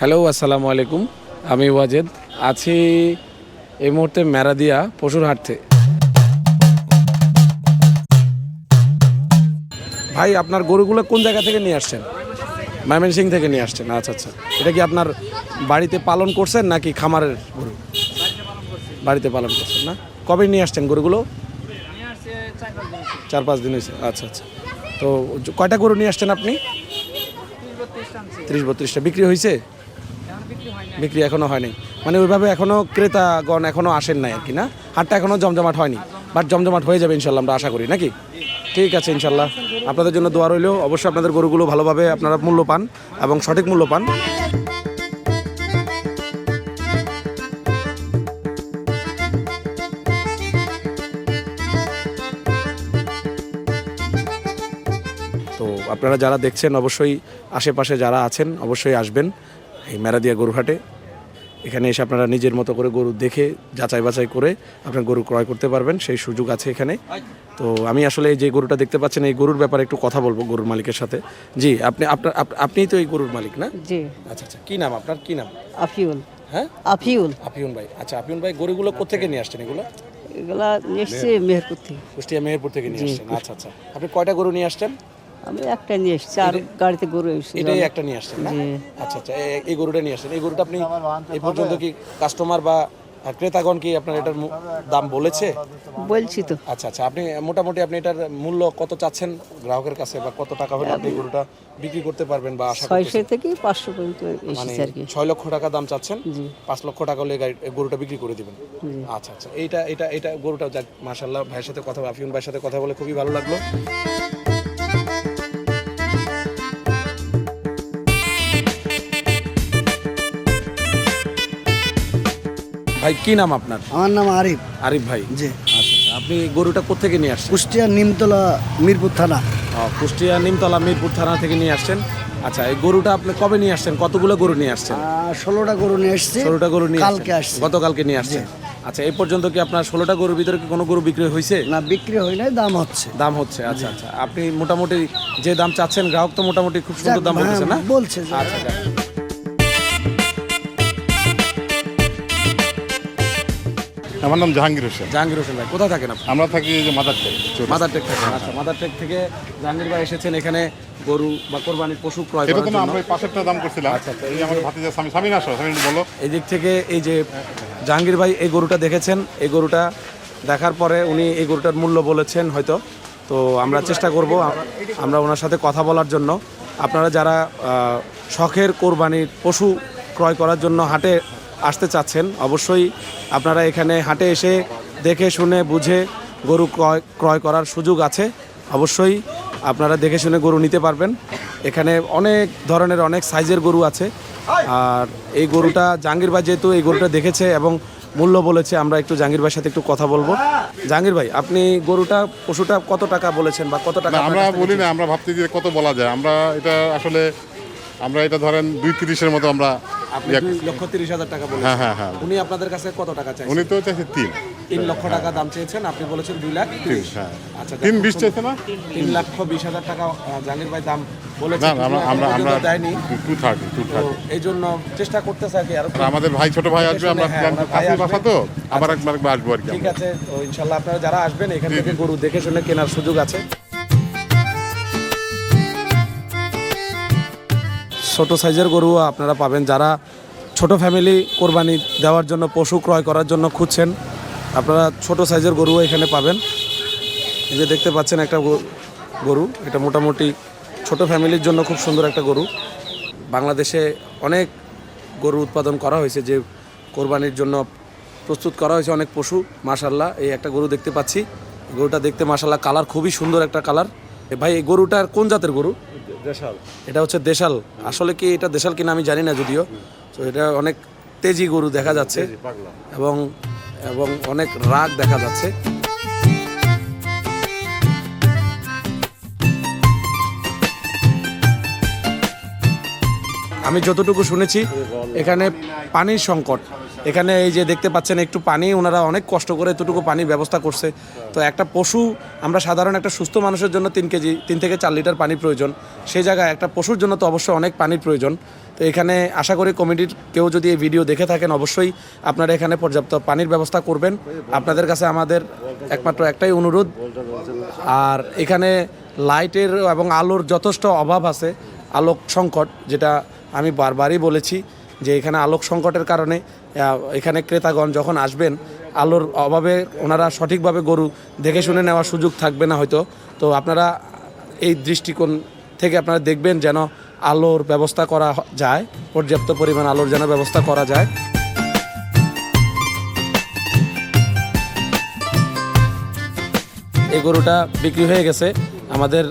Hello আসসালামু আলাইকুম। আমি ওয়াজেদ। আছি এই মুহূর্তে ম্যারাদিয়া পশুর হাটতে ভাই আপনার গরুগুলো কোন জায়গা থেকে নিয়ে আসছেন? ময়মনসিং থেকে নিয়ে আসছেন। আচ্ছা আচ্ছা। এটা কি আপনার বাড়িতে পালন করছেন নাকি খামারের গরু? বাড়িতে পালন করছেন না? কবে নিয়ে আসছেন গরুগুলো? চার পাঁচ দিন হয়েছে। আচ্ছা আচ্ছা। তো কয়টা গরু নিয়ে আসছেন আপনি? ত্রিশ বত্রিশটা। বিক্রি হয়েছে? বিক্রি এখনও হয়নি। মানে ওইভাবে এখনও ক্রেতাগণ এখনও আসেন নাই আর কি, না? হাটটা এখনও জমজমাট হয়নি বাট জমজমাট হয়ে যাবে ইনশাল্লাহ আমরা আশা করি, নাকি? ঠিক আছে ইনশাল্লাহ। আপনাদের জন্য দোয়া রইলেও অবশ্যই আপনাদের গরুগুলো ভালোভাবে আপনারা মূল্য পান এবং সঠিক মূল্য পান। তো আপনারা যারা দেখছেন, অবশ্যই আশেপাশে যারা আছেন, অবশ্যই আসবেন এই মেরাদিয়া গরুহাটে এখানে এসে আপনারা নিজের মতো করে গরু দেখে যাচাই বাছাই করে আপনার গরু ক্রয় করতে পারবেন সেই সুযোগ আছে এখানে। তো আমি আসলে এই যে গরুটা দেখতে পাচ্ছেন এই গরুর ব্যাপারে একটু কথা বলব গরুর মালিকের সাথে। জি আপনি আপনার আপ- আপনিই তো এই গরুর মালিক না? জি। আচ্ছা আচ্ছা কি নাম আপনার? কি নাম? আফিউল। হ্যাঁ? আফিউল। আপিউন ভাই। আচ্ছা আপিউন ভাই গরুগুলো কোথেকে নিয়ে আসছেন এগুলো? এগুলা এসছে মেহেরপুর থেকে। কুষ্টিয়া মেহেরপুর থেকে নিয়ে আসছেন। আচ্ছা আচ্ছা। আপনি কয়টা গরু নিয়ে আসছেন? আমি একটা নিয়ে এসছি আর গাড়িতে গরু এসেছি এটাই একটা নিয়ে আসছেন না? আচ্ছা আচ্ছা এই গরুটা নিয়ে আসছেন। এই গরুটা আপনি এই পর্যন্ত কি কাস্টমার বা ক্রেতাগণ কি আপনার এটার দাম বলেছে? বলছি তো। আচ্ছা আচ্ছা আপনি মোটামুটি আপনি এটার মূল্য কত চাচ্ছেন গ্রাহকের কাছে বা কত টাকা হলে আপনি গরুটা বিক্রি করতে পারবেন বা আশা ছয়শো? থেকে পাঁচশো পর্যন্ত মানে এসেছে আর কি। ছয় লক্ষ টাকা দাম চাচ্ছেন পাঁচ লক্ষ টাকা হলে গরুটা বিক্রি করে দিবেন। আচ্ছা আচ্ছা এইটা এটা এটা গরুটা যাক মাশাল্লাহ ভাইয়ের সাথে কথা আফিউন ভাইয়ের সাথে কথা বলে খুবই ভালো লাগল। ভাই কি নাম আপনার? আমার নাম আরিফ। আরিফ ভাই। জি। আচ্ছা আচ্ছা। আপনি গরুটা কোথেকে নিয়ে আসছেন? কুষ্টিয়া নিমতলা মিরপুর থানা। ও, কুষ্টিয়া নিমতলা মিরপুর থানা থেকে নিয়ে আসছেন? আচ্ছা এই গরুটা আপনি কবে নিয়ে আসছেন? কতগুলো গরু নিয়ে আসছেন? আর ষোলোটা গরু নিয়ে এসছি ষোলোটা গরু নিয়ে কালকে আসছেন। আসছে। গতকালকে নিয়ে আসছেন। আচ্ছা এই পর্যন্ত কি আপনার ষোলোটা গরুর ভিতরে কি কোনো গরু বিক্রি হয়েছে? না বিক্রি হয় নাই দাম হচ্ছে। দাম হচ্ছে আচ্ছা আচ্ছা। আপনি মোটামুটি যে দাম চাচ্ছেন গ্রাহক তো মোটামুটি খুব সুন্দর দাম হ্যাঁ, বলতেছে না? বলছে যে- আচ্ছা যাক। আমার নাম জাহাঙ্গীর হোসেন। জাহাঙ্গীর হোসেন ভাই কোথায় থাকেন আপনি? আমরা থাকি এই যে মাদার টেক মাদার টেক থাকেন আচ্ছা মাদার টেক থেকে জাহাঙ্গীর ভাই এসেছেন এখানে গরু বা কোরবানির পশু ক্রয় এটা করার তো জন্য। আমরা পাশেরটা দাম করছিলাম। আচ্ছা, আচ্ছা, এই আমার ভাতিজা স্বামী স্বামী না স্বামী বলো। এই দিক থেকে এই যে জাহাঙ্গীর ভাই এই গরুটা দেখেছেন এই গরুটা দেখার পরে উনি এই গরুটার মূল্য বলেছেন হয়তো। তো আমরা চেষ্টা করব আমরা ওনার সাথে কথা বলার জন্য। আপনারা যারা শখের কোরবানির পশু ক্রয় করার জন্য হাটে আসতে চাচ্ছেন অবশ্যই আপনারা এখানে হাটে এসে দেখে শুনে বুঝে গরু ক্রয় ক্রয় করার সুযোগ আছে। অবশ্যই আপনারা দেখে শুনে গরু নিতে পারবেন। এখানে অনেক ধরনের অনেক সাইজের গরু আছে। আর এই গরুটা জাহাঙ্গীর ভাই যেহেতু এই গরুটা দেখেছে এবং মূল্য বলেছে আমরা একটু জাহাঙ্গীর ভাইয়ের সাথে একটু কথা বলব। জাহাঙ্গীর ভাই আপনি গরুটা পশুটা কত টাকা বলেছেন বা কত টাকা আমরা বলি না আমরা ভাবতে যে কত বলা যায়। আমরা এটা আসলে আমরা এটা ধরেন দুই তিরিশের মতো আমরা আপনি দুই লক্ষ তিরিশ হাজার টাকা বলেছেন। হ্যাঁ হ্যাঁ হ্যাঁ। উনি আপনাদের কাছে কত টাকা চাইছেন? উনি তো চাইছে তিন। তিন লক্ষ টাকা দাম চেয়েছেন আপনি বলেছেন দুই লাখ তিরিশ। হ্যাঁ। আচ্ছা তিন বিশ চাইছে না? তিন লক্ষ বিশ হাজার টাকা জাহাঙ্গীর ভাই দাম বলেছেন না, আমরা আমরা আমরা দেয়নি। টু থার্টি টু তো থার্টি এই জন্য চেষ্টা করতেছে আর কি আরও আমাদের ভাই ছোট ভাই আসবে আমরা হ্যাঁ, প্ল্যান কাছে বাসা তো? আবার একবার একবার আসব আর কি ঠিক আছে তো ইনশাল্লাহ আপনারা যারা আসবেন এখান থেকে গরু দেখে শুনে কেনার সুযোগ আছে। ছোট সাইজের গরু আপনারা পাবেন। যারা ছোট ফ্যামিলি কোরবানি দেওয়ার জন্য, পশু ক্রয় করার জন্য খুঁজছেন, আপনারা ছোট সাইজের গরুও এখানে পাবেন। এই যে দেখতে পাচ্ছেন একটা গরু এটা মোটামুটি ছোট ফ্যামিলির জন্য খুব সুন্দর একটা গরু। বাংলাদেশে অনেক গরু উৎপাদন করা হয়েছে, যে কোরবানির জন্য প্রস্তুত করা হয়েছে অনেক পশু। মাশাল্লাহ এই একটা গরু দেখতে পাচ্ছি। গরুটা দেখতে মাশাল্লাহ কালার খুবই সুন্দর একটা কালার ভাই, এই গরুটার কোন জাতের গরু? দেশাল। এটা হচ্ছে দেশাল। আসলে কি এটা দেশাল কিনা আমি জানি না যদিও। তো এটা অনেক তেজি গরু দেখা যাচ্ছে। এবং এবং অনেক রাগ দেখা যাচ্ছে। আমি যতটুকু শুনেছি এখানে পানির সংকট। এখানে এই যে দেখতে পাচ্ছেন একটু পানি, ওনারা অনেক কষ্ট করে এতটুকু পানির ব্যবস্থা করছে। তো একটা পশু, আমরা সাধারণ একটা সুস্থ মানুষের জন্য তিন কেজি, তিন থেকে চার লিটার পানি প্রয়োজন। সেই জায়গায় একটা পশুর জন্য তো অবশ্যই অনেক পানির প্রয়োজন। তো এখানে আশা করি কমিটির কেউ যদি এই ভিডিও দেখে থাকেন, অবশ্যই আপনারা এখানে পর্যাপ্ত পানির ব্যবস্থা করবেন। আপনাদের কাছে আমাদের একমাত্র একটাই অনুরোধ। আর এখানে লাইটের এবং আলোর যথেষ্ট অভাব আছে, আলোক সংকট, যেটা আমি বারবারই বলেছি যে এখানে আলোক সংকটের কারণে এখানে ক্রেতাগণ যখন আসবেন, আলোর অভাবে ওনারা সঠিকভাবে গরু দেখে শুনে নেওয়ার সুযোগ থাকবে না হয়তো। তো আপনারা এই দৃষ্টিকোণ থেকে আপনারা দেখবেন যেন আলোর ব্যবস্থা করা যায়, পর্যাপ্ত পরিমাণ আলোর যেন ব্যবস্থা করা যায়। এই গরুটা বিক্রি হয়ে গেছে। আমাদের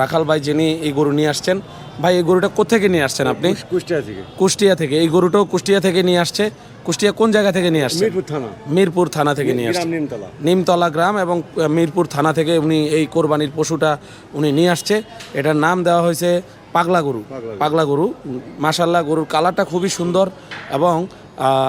রাখাল ভাই যিনি এই গরু নিয়ে আসছেন ভাই এই গরুটা কোথেকে নিয়ে আসছেন আপনি? কুষ্টিয়া থেকে। কুষ্টিয়া থেকে। এই গরুটাও কুষ্টিয়া থেকে নিয়ে আসছে। কুষ্টিয়া কোন জায়গা থেকে নিয়ে আসছে মিরপুর থানা। মিরপুর থানা থেকে নিয়ে আসছে। নিমতলা। নিমতলা গ্রাম এবং মিরপুর থানা থেকে উনি এই কোরবানির পশুটা উনি নিয়ে আসছে। এটার নাম দেওয়া হয়েছে পাগলা গরু। পাগলা গরু। মাসাল্লাহ গরুর কালারটা খুবই সুন্দর এবং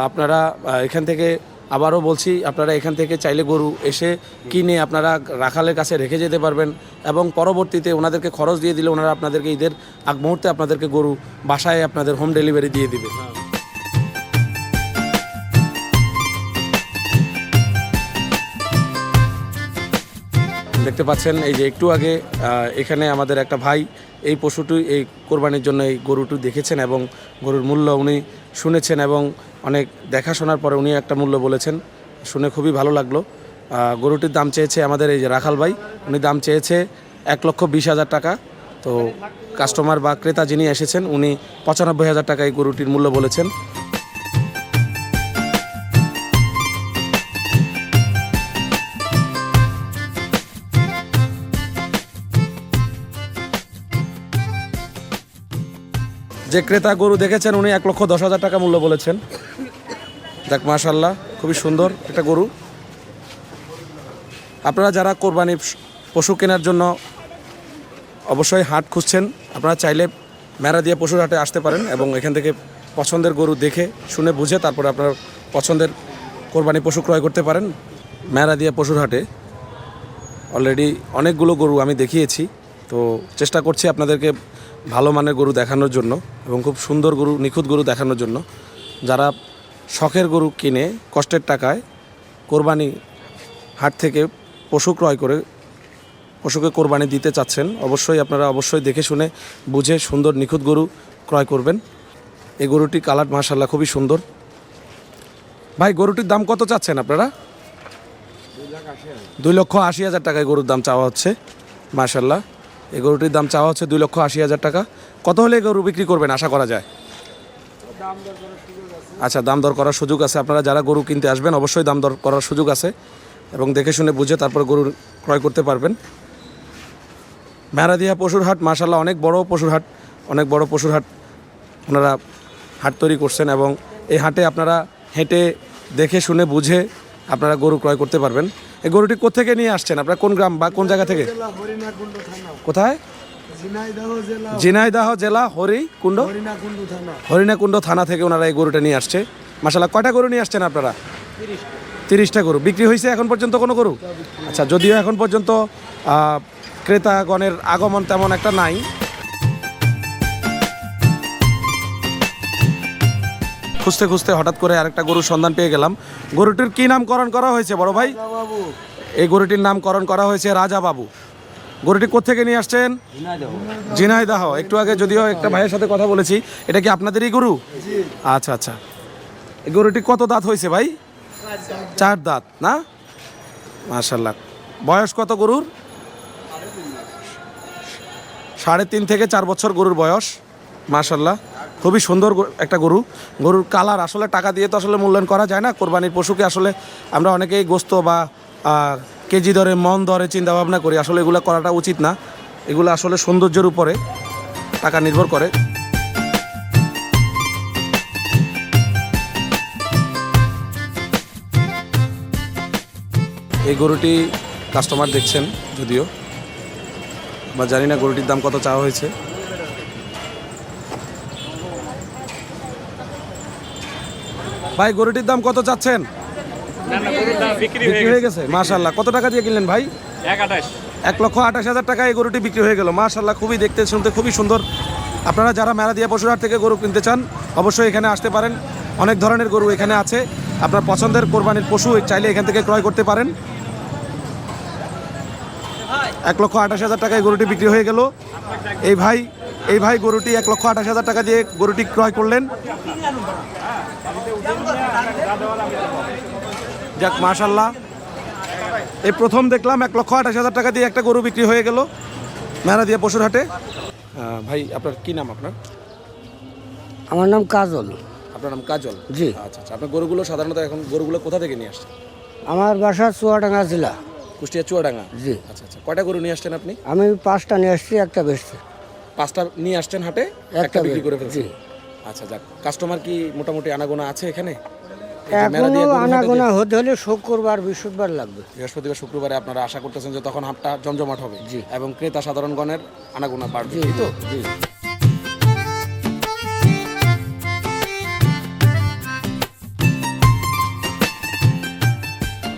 আপনারা এখান থেকে আবারও বলছি, আপনারা এখান থেকে চাইলে গরু এসে কিনে আপনারা রাখালের কাছে রেখে যেতে পারবেন এবং পরবর্তীতে ওনাদেরকে খরচ দিয়ে দিলে ওনারা আপনাদেরকে ঈদের আগ মুহূর্তে আপনাদেরকে গরু বাসায় আপনাদের হোম ডেলিভারি দিয়ে দিবে। দেখতে পাচ্ছেন, এই যে একটু আগে এখানে আমাদের একটা ভাই এই পশুটি এই কোরবানির জন্য এই গরুটি দেখেছেন এবং গরুর মূল্য উনি শুনেছেন এবং অনেক দেখাশোনার পরে উনি একটা মূল্য বলেছেন। শুনে খুবই ভালো লাগল। গরুটির দাম চেয়েছে আমাদের এই যে রাখাল ভাই, উনি দাম চেয়েছে এক লক্ষ বিশ হাজার টাকা। তো কাস্টমার বা ক্রেতা যিনি এসেছেন, উনি পঁচানব্বই হাজার টাকা এই গরুটির মূল্য বলেছেন। যে ক্রেতা গরু দেখেছেন, উনি এক লক্ষ দশ হাজার টাকা মূল্য বলেছেন। দেখ মাশাল্লাহ খুবই সুন্দর একটা গরু। আপনারা যারা কোরবানি পশু কেনার জন্য অবশ্যই হাট খুঁজছেন, আপনারা চাইলে মেরা দিয়ে পশুর হাটে আসতে পারেন এবং এখান থেকে পছন্দের গরু দেখে, শুনে, বুঝে তারপরে আপনার পছন্দের কোরবানি পশু ক্রয় করতে পারেন মেরা দিয়ে পশুর হাটে। অলরেডি অনেকগুলো গরু আমি দেখিয়েছি, তো চেষ্টা করছি আপনাদেরকে ভালো মানের গরু দেখানোর জন্য এবং খুব সুন্দর গরু নিখুঁত গরু দেখানোর জন্য যারা শখের গরু কিনে কষ্টের টাকায় কোরবানি হাট থেকে পশু ক্রয় করে পশুকে কোরবানি দিতে চাচ্ছেন অবশ্যই আপনারা অবশ্যই দেখে শুনে বুঝে সুন্দর নিখুঁত গরু ক্রয় করবেন। এই গরুটি কালার মাশাল্লাহ খুবই সুন্দর। ভাই গরুটির দাম কত চাচ্ছেন আপনারা? দুই লক্ষ আশি হাজার টাকায় গরুর দাম চাওয়া হচ্ছে মাশাল্লাহ এই গরুটির দাম চাওয়া হচ্ছে দুই লক্ষ আশি হাজার টাকা। কত হলে গরু বিক্রি করবেন, আশা করা যায়? আচ্ছা দাম দর করার সুযোগ আছে। আপনারা যারা গরু কিনতে আসবেন, অবশ্যই দাম দর করার সুযোগ আছে এবং দেখে শুনে বুঝে তারপর গরু ক্রয় করতে পারবেন। মেরাদিয়া পশুর হাট মাশাল্লাহ অনেক বড় পশুর হাট, অনেক বড় পশুর হাট ওনারা হাট তৈরি করছেন এবং এই হাটে আপনারা হেঁটে দেখে শুনে বুঝে আপনারা গরু ক্রয় করতে পারবেন। এই গরুটি কোথেকে নিয়ে আসছেন? আপনারা কোন গ্রাম বা কোন জায়গা থেকে? কোথায়? ঝিনাইদাহ জেলা। হরিকুণ্ড হরিণাকুণ্ড থানা। থেকে ওনারা এই গরুটা নিয়ে আসছে। মাসাল্লাহ কয়টা গরু নিয়ে আসছেন আপনারা? তিরিশটা। গরু। বিক্রি হয়েছে এখন পর্যন্ত কোনো গরু? আচ্ছা যদিও এখন পর্যন্ত ক্রেতাগণের আগমন তেমন একটা নাই খুঁজতে খুঁজতে হঠাৎ করে আরেকটা গরুর সন্ধান পেয়ে গেলাম। গরুটির কি নামকরণ করা হয়েছে বড় ভাই? এই গরুটির নামকরণ করা হয়েছে রাজা বাবু গরুটি কোথেকে নিয়ে আসছেন? ঝিনাইদাহ। একটু আগে যদিও একটা ভাইয়ের সাথে কথা বলেছি এটা কি আপনাদেরই গরু? আচ্ছা আচ্ছা। এই গরুটি কত দাঁত হয়েছে ভাই? চার দাঁত না? মার্শাল্লাহ বয়স কত গরুর? সাড়ে তিন থেকে চার বছর গরুর বয়স। মার্শাল্লাহ খুবই সুন্দর একটা গরু। গরুর কালার আসলে টাকা দিয়ে তো আসলে মূল্যায়ন করা যায় না। কোরবানির পশুকে আসলে আমরা অনেকেই গোস্ত বা কেজি দরে, মন দরে চিন্তা ভাবনা করি। আসলে এগুলো করাটা উচিত না। এগুলো আসলে সৌন্দর্যের উপরে টাকা নির্ভর করে। এই গরুটি কাস্টমার দেখছেন যদিও, বা জানি না গরুটির দাম কত চাওয়া হয়েছে। ভাই গরুটির দাম কত চাচ্ছেন? বিক্রি হয়ে গেছে। মাশাল্লাহ কত টাকা দিয়ে কিনলেন ভাই? এক লক্ষ আঠাশ হাজার টাকা এই গরুটি বিক্রি হয়ে গেল। মাশাল্লাহ খুবই দেখতে শুনতে খুবই সুন্দর। আপনারা যারা মেলা দিয়া পশুরহাট থেকে গরু কিনতে চান অবশ্যই এখানে আসতে পারেন। অনেক ধরনের গরু এখানে আছে। আপনার পছন্দের কোরবানির পশু চাইলে এখান থেকে ক্রয় করতে পারেন। এক লক্ষ আঠাশ হাজার টাকায় গরুটি বিক্রি হয়ে গেল। এই ভাই এই ভাই গরুটি এক লক্ষ আঠাশ হাজার টাকা দিয়ে গরুটি ক্রয় করলেন। যাক মাশাল্লাহ। এই প্রথম দেখলাম এক লক্ষ আঠাশ হাজার টাকা দিয়ে একটা গরু বিক্রি হয়ে গেল মেলা দিয়ে পশুর হাটে ভাই আপনার কি নাম আপনার? আমার নাম কাজল। আপনার নাম কাজল? জি। আচ্ছা আচ্ছা। আপনার গরুগুলো সাধারণত এখন গরুগুলো কোথা থেকে নিয়ে আসছেন? আমার বাসা চুয়াডাঙ্গা জেলা। কুষ্টিয়া চুয়াডাঙ্গা? জি। আচ্ছা আচ্ছা। কয়টা গরু নিয়ে আসছেন আপনি? আমি পাঁচটা নিয়ে আসছি একটা বেচছি। পাঁচটা নিয়ে আসছেন হাটে একটা বিক্রি করে জি। ফেলছেন আচ্ছা যাক কাস্টমার কি মোটামুটি আনাগোনা আছে এখানে? এখনও আনাগোনা হতে হলে শুক্রবার বৃহস্পতিবার লাগবে। বৃহস্পতিবার শুক্রবারে আপনারা আশা করতেছেন যে তখন হাটটা জমজমাট হবে জি। এবং ক্রেতা সাধারণগণের আনাগোনা বাড়বে তো? জি।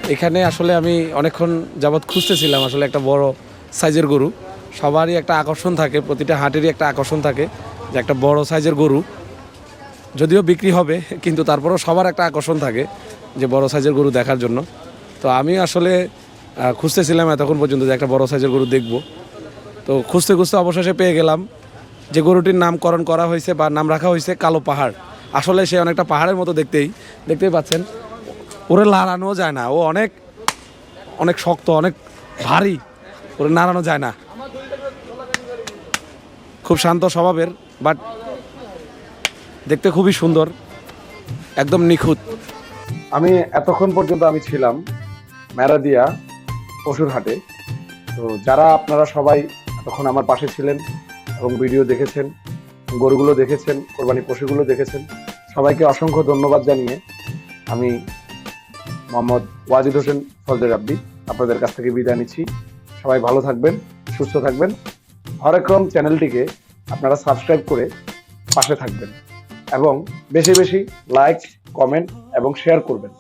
এখানে আসলে আমি অনেকক্ষণ যাবৎ খুঁজতেছিলাম আসলে একটা বড় সাইজের গরু। সবারই একটা আকর্ষণ থাকে, প্রতিটা হাটেরই একটা আকর্ষণ থাকে যে একটা বড় সাইজের গরু যদিও বিক্রি হবে, কিন্তু তারপরেও সবার একটা আকর্ষণ থাকে যে বড় সাইজের গরু দেখার জন্য। তো আমি আসলে খুঁজতেছিলাম এতক্ষণ পর্যন্ত যে একটা বড় সাইজের গরু দেখব। তো খুঁজতে খুঁজতে অবশেষে পেয়ে গেলাম যে গরুটির নামকরণ করা হয়েছে বা নাম রাখা হয়েছে কালো পাহাড়। আসলে সে অনেকটা পাহাড়ের মতো দেখতেই দেখতেই পাচ্ছেন। ওরে লাড়ানো যায় না, ও অনেক অনেক শক্ত, অনেক ভারী, ওরে নাড়ানো যায় না। খুব শান্ত স্বভাবের বাট দেখতে খুবই সুন্দর, একদম নিখুঁত। আমি এতক্ষণ পর্যন্ত আমি ছিলাম ম্যারাদিয়া পশুর হাটে তো যারা আপনারা সবাই এতক্ষণ আমার পাশে ছিলেন এবং ভিডিও দেখেছেন, গরুগুলো দেখেছেন কোরবানি পশুগুলো দেখেছেন, সবাইকে অসংখ্য ধন্যবাদ জানিয়ে আমি মোহাম্মদ ওয়াজিদ হোসেন ফজলে রাব্বি আপনাদের কাছ থেকে বিদায় নিচ্ছি। সবাই ভালো থাকবেন, সুস্থ থাকবেন। হরেক্রম চ্যানেলটিকে আপনারা সাবস্ক্রাইব করে পাশে থাকবেন এবং বেশি বেশি লাইক, কমেন্ট এবং শেয়ার করবেন।